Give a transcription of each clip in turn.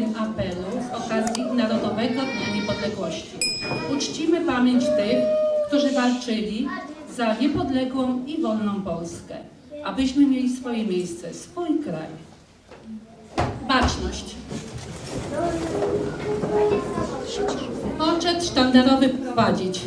uroczystym apelu z okazji Narodowego Dnia Niepodległości. Uczcimy pamięć tych, którzy walczyli za niepodległą i wolną Polskę, abyśmy mieli swoje miejsce, swój kraj. Baczność. Poczet sztandarowy prowadzić.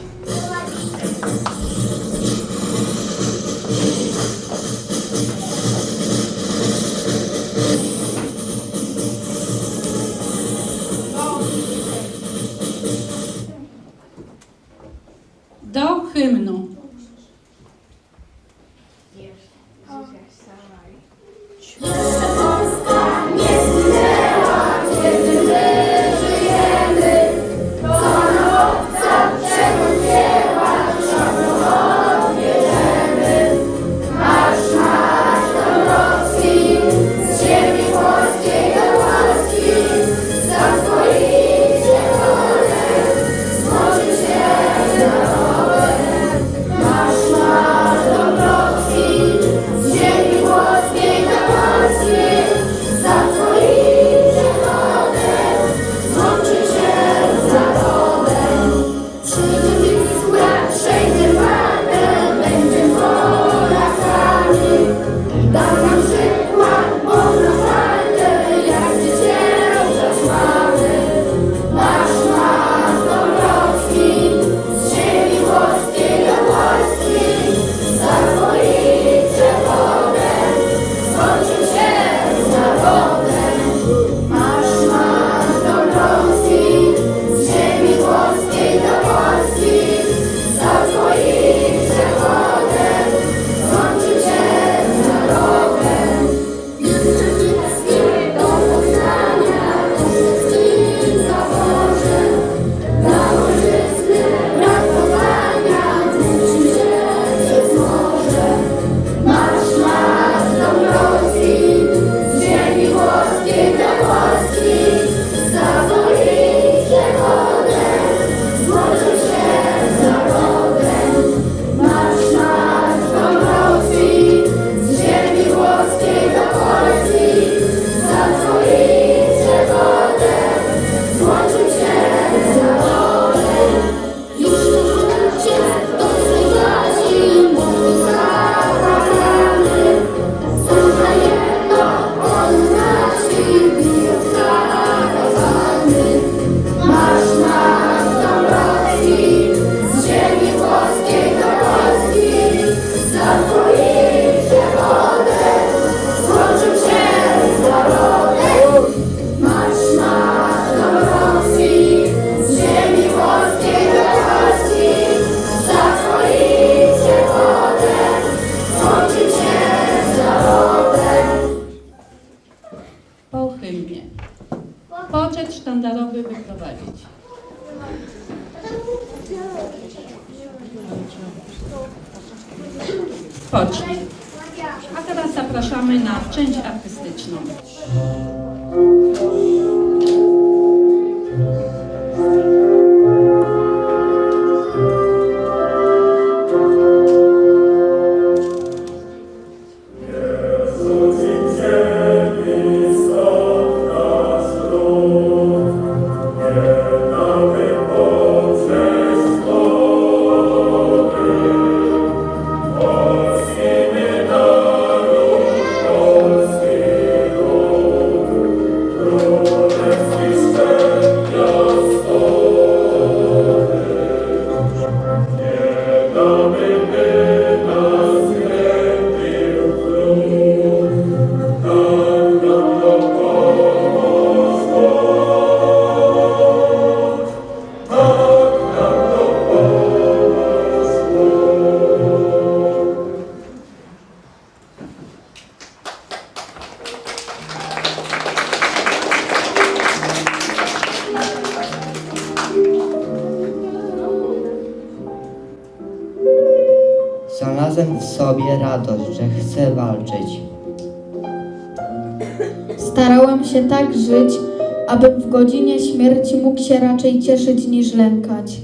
Żyć, abym w godzinie śmierci mógł się raczej cieszyć niż lękać.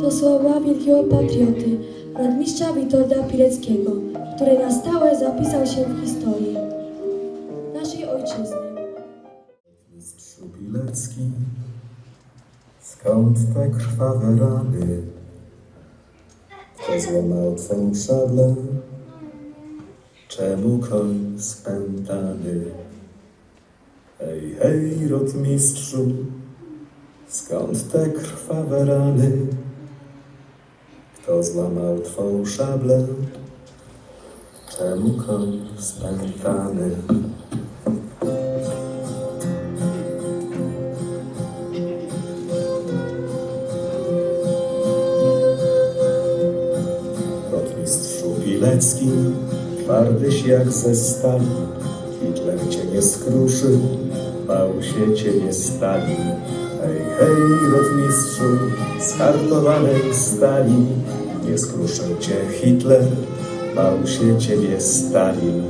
To słowa wielkiego patrioty, rotmistrza Witolda Pileckiego, który na stałe zapisał się w historii naszej ojczyzny. Mistrzu Pilecki, skąd te krwawe rany? Kto złamał twą szablę? Czemu koń spętany? Hej, hej, rotmistrzu, skąd te krwawe rany? Kto złamał twą szablę? Czemu koń spętany? Twardyś jak ze stali, Hitler cię nie skruszył, bał się ciebie stali. Hej, hej, rotmistrzu, z hartowanej stali, nie skruszył cię Hitler, bał się ciebie Stalin.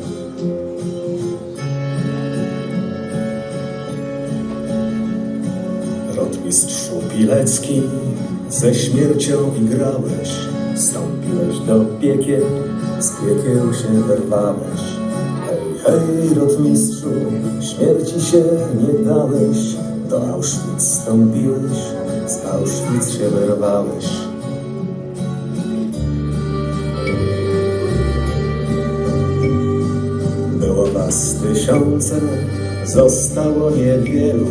Rotmistrzu Pilecki, ze śmiercią igrałeś, wstąpiłeś do piekieł, z piekieł się wyrwałeś. Hej, hej, rotmistrzu, śmierci się nie dałeś, do Auschwitz wstąpiłeś, z Auschwitz się wyrwałeś. Było was tysiące, zostało niewielu,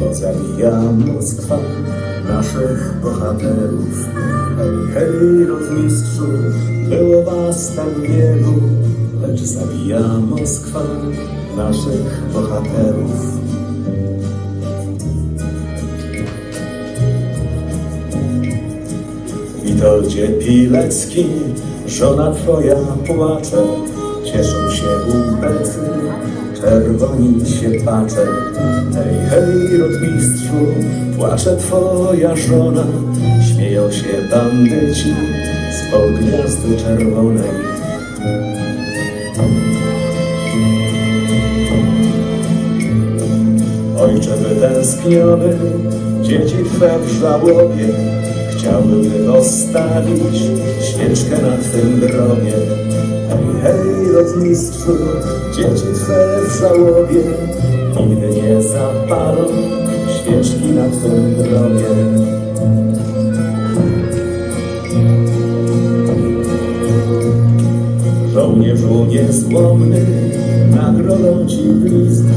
bo zabija Moskwa naszych bohaterów. Hej, hej, rotmistrzu, było was tak wielu, lecz zabija Moskwa naszych bohaterów. Witoldzie Pilecki, żona twoja płacze, cieszą się umbecy, czerwoni się pacze. Hej, hej, rotmistrzu, płacze twoja żona, śmieją się bandyci z gwiazdy czerwonej. Ojcze wytęskniony, dzieci Twe w żałobie, chciałbym postawić świeczkę na Twym grobie. Hej, hej, rotmistrzu, dzieci Twe w żałobie, nigdy nie zapalą świeczki na Twym grobie. Żołnierzu niezłomny, nagrodą ci blizny,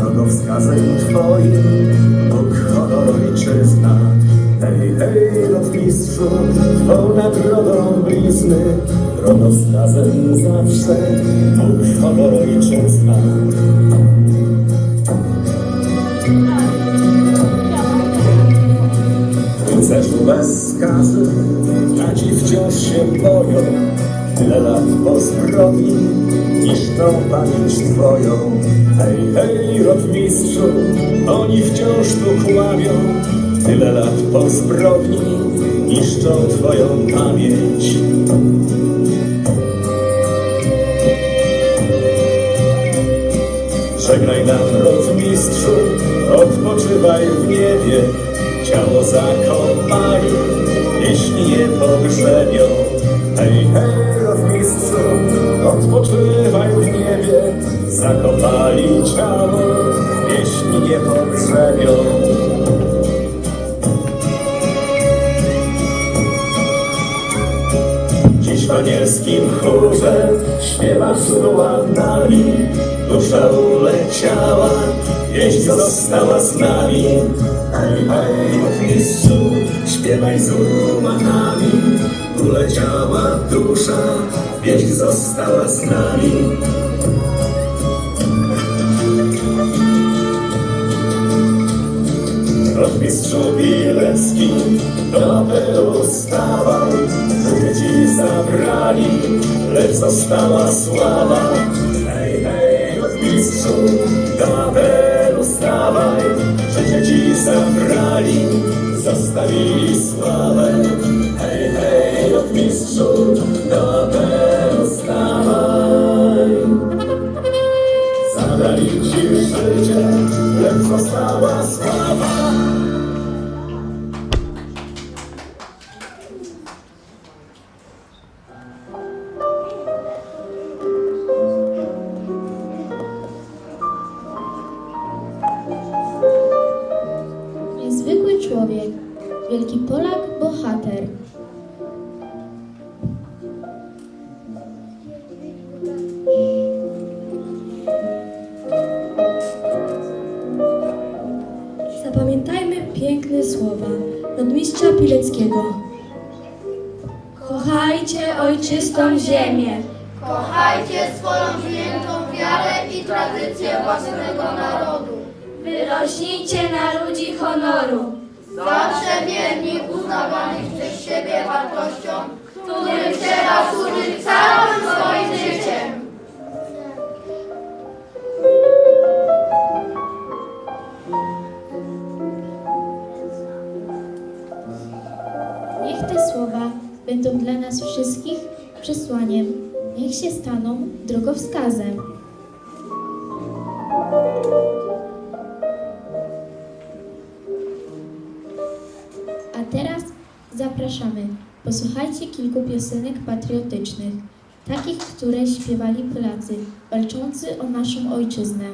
drogowskazem twoim, Bóg, honor, ojczyzna. Hej, hej, rotmistrzu, twą nagrodą blizny, drogowskazem zawsze, Bóg, honor, ojczyzna. Rycerzu bez skazy, braci wciąż się boją, tyle lat po zbrodni, niszczą pamięć twoją. Hej, hej, rotmistrzu, oni wciąż tu kłamią, tyle lat po zbrodni, niszczą twoją pamięć. Żegnaj nam, rotmistrzu, odpoczywaj w niebie, ciało zakopali, jeśli je pogrzebią. Hej, hej, odpoczywaj w niebie, zakopali ciało, jeśli nie pogrzebią. Dziś w anielskim chórze śpiewasz z dusza uleciała, wieść została z nami. Hej, hej, mistrzu, śpiewaj z rułanami, uleciała dusza, wieść została z nami. Rotmistrzu Bilecki do apelu stawał, ci zabrali, lecz została sława. Hej, hej, rotmistrzu, do apelu stawaj, życie ci zabrali, zostawili sławę. Hej, hej, rotmistrzu, do apelu dla nas wszystkich przesłaniem, niech się staną drogowskazem. A teraz zapraszamy. Posłuchajcie kilku piosenek patriotycznych, takich, które śpiewali Polacy walczący o naszą ojczyznę.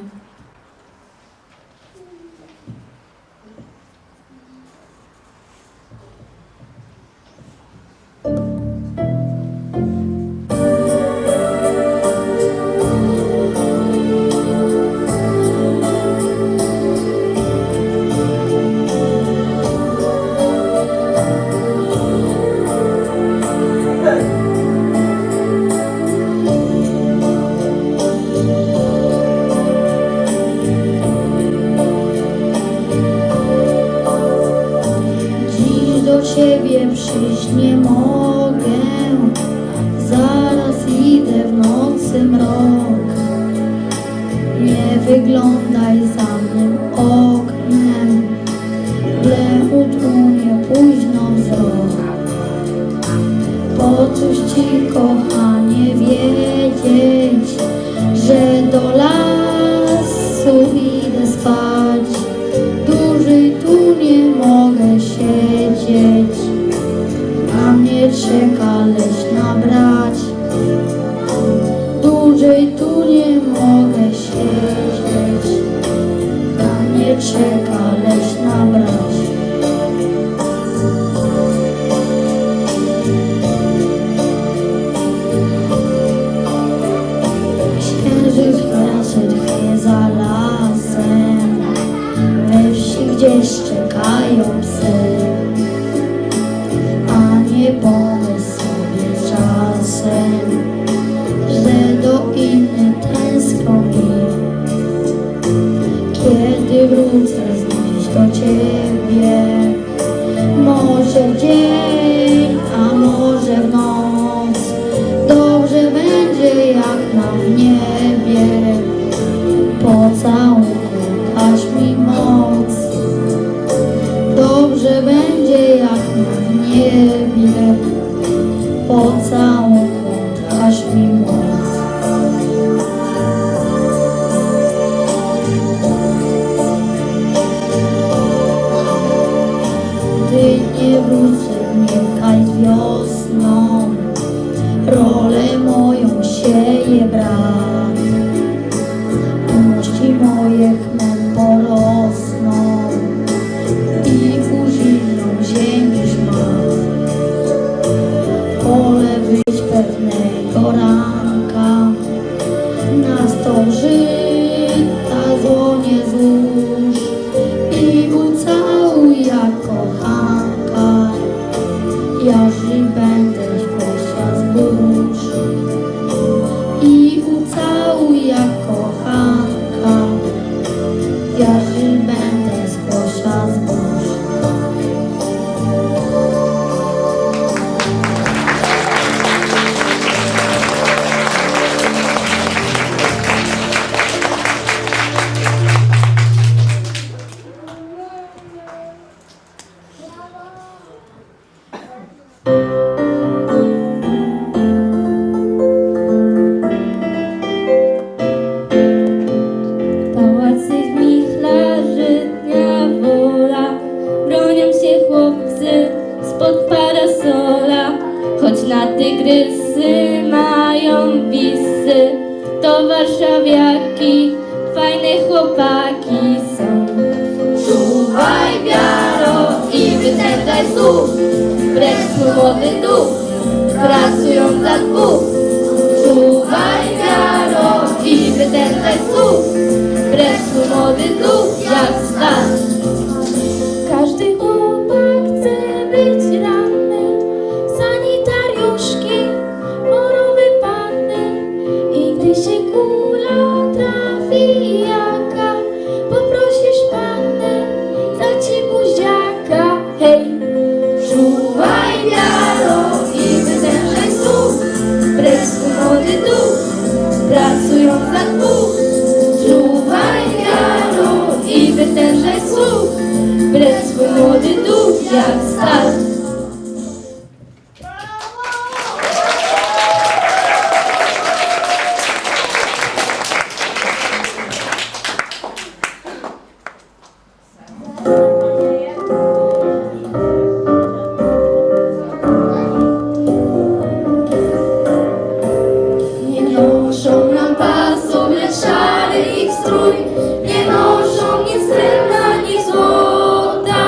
nie noszą nic srebrna, ni złota,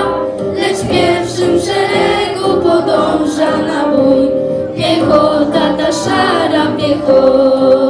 lecz pierwszym szeregu podąża na bój. Piechota ta szara piechota.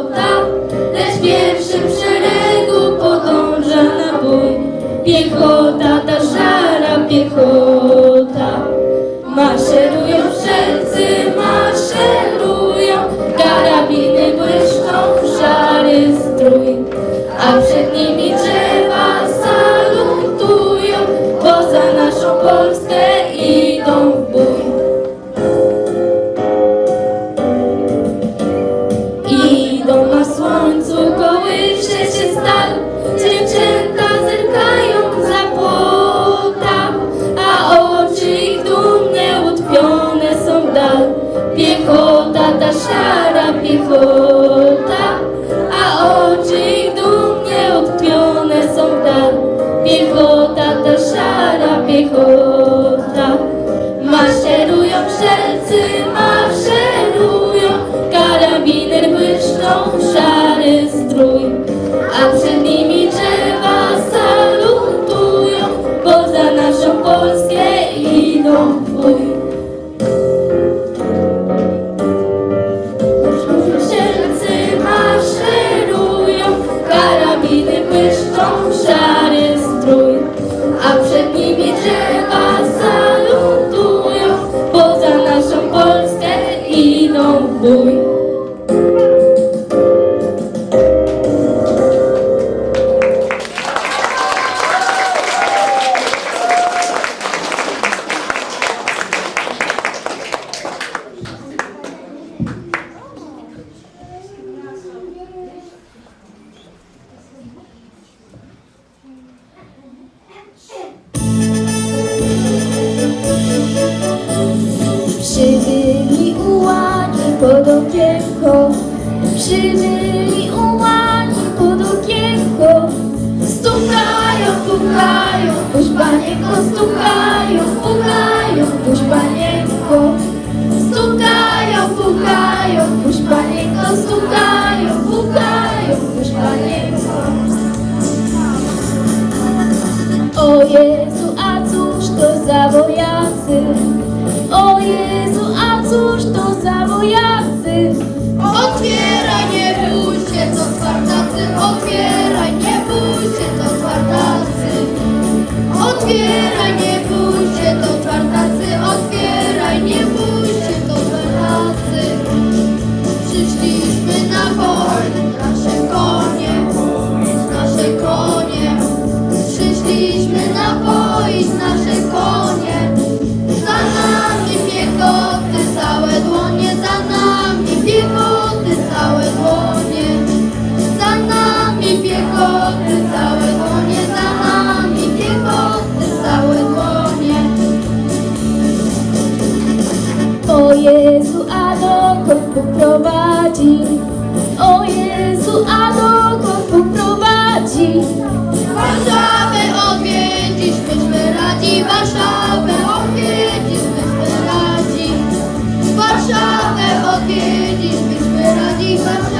a dokąd poprowadzi. Warszawę odwiedzić, myśmy radzi, Warszawę odwiedzić, myśmy radzi. Warszawę odwiedzić, myśmy radzi, Warszawę.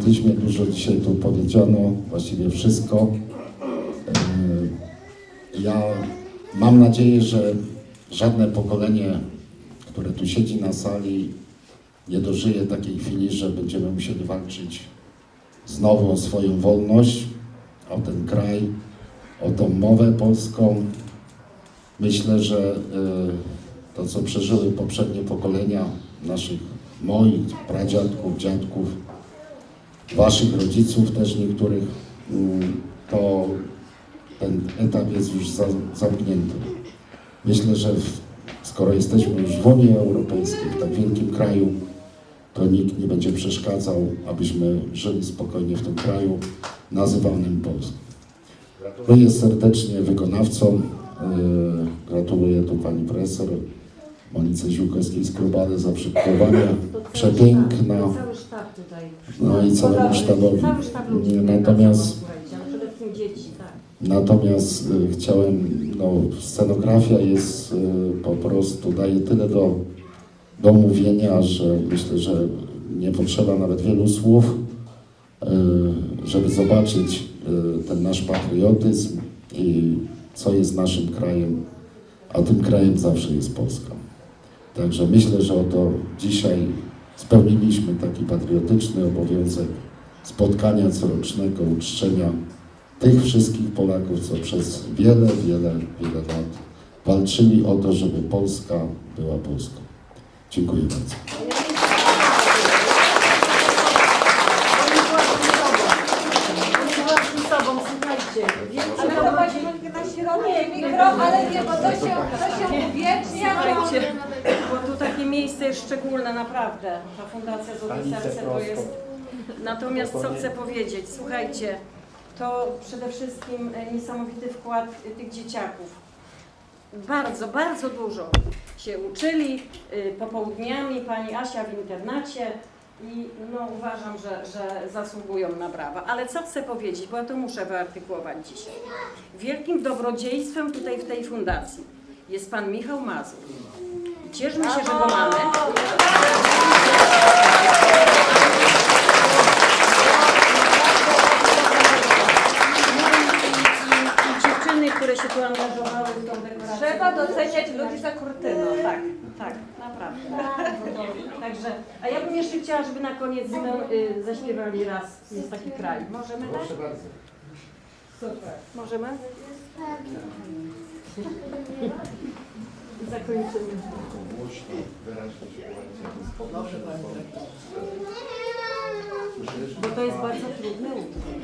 Patriotyzmie dużo dzisiaj tu powiedziano, właściwie wszystko. Yy, Ja mam nadzieję, że żadne pokolenie, które tu siedzi na sali, nie dożyje takiej chwili, że będziemy musieli walczyć znowu o swoją wolność, o ten kraj, o tą mowę polską. Myślę, że y, to, co przeżyły poprzednie pokolenia naszych, moich pradziadków, dziadków, waszych rodziców też niektórych, mm, to ten etap jest już za, zamknięty. Myślę, że w, skoro jesteśmy już w Unii Europejskiej, w tak wielkim kraju, to nikt nie będzie przeszkadzał, abyśmy żyli spokojnie w tym kraju nazywanym Polską. Gratuluję serdecznie wykonawcom. Yy, Gratuluję tu pani profesor Monice Ziółkowskiej z za przygotowanie. Przepiękna. Tutaj. No i całemu sztabowi. Natomiast, tak. natomiast y, chciałem, no scenografia jest y, po prostu, daje tyle do, do mówienia, że myślę, że nie potrzeba nawet wielu słów, y, żeby zobaczyć ten nasz patriotyzm i co jest naszym krajem, a tym krajem zawsze jest Polska. Także myślę, że oto dzisiaj spełniliśmy taki patriotyczny obowiązek spotkania corocznego, uczczenia tych wszystkich Polaków, co przez wiele, wiele, wiele lat walczyli o to, żeby Polska była Polską. Dziękuję bardzo. Ale to właśnie na środku mikro, ale nie, bo to się, to się uwiecznia. Słuchajcie, bo tu takie miejsce jest szczególne, naprawdę. Ta Fundacja Złote Serce to jest... Natomiast co chcę powiedzieć, słuchajcie, to przede wszystkim e, niesamowity wkład e, tych dzieciaków. Bardzo, bardzo dużo się uczyli y, popołudniami, pani Asia w internacie i no, uważam, że, że zasługują na brawa. Ale co chcę powiedzieć, bo ja to muszę wyartykułować dzisiaj. Wielkim dobrodziejstwem tutaj w tej fundacji jest pan Michał Mazur. Cieszmy się, że go mamy. I, dziewczyny, które się tu angażowały w tą dekorację. Trzeba doceniać ludzi za kurtyną. Tak, tak, naprawdę. Także, a ja bym jeszcze chciała, żeby na koniec zmę- y, zaśpiewali raz Jest taki kraj. Możemy tak? Proszę bardzo. Super. Możemy? I zakończymy. Bo to jest bardzo trudny utwór.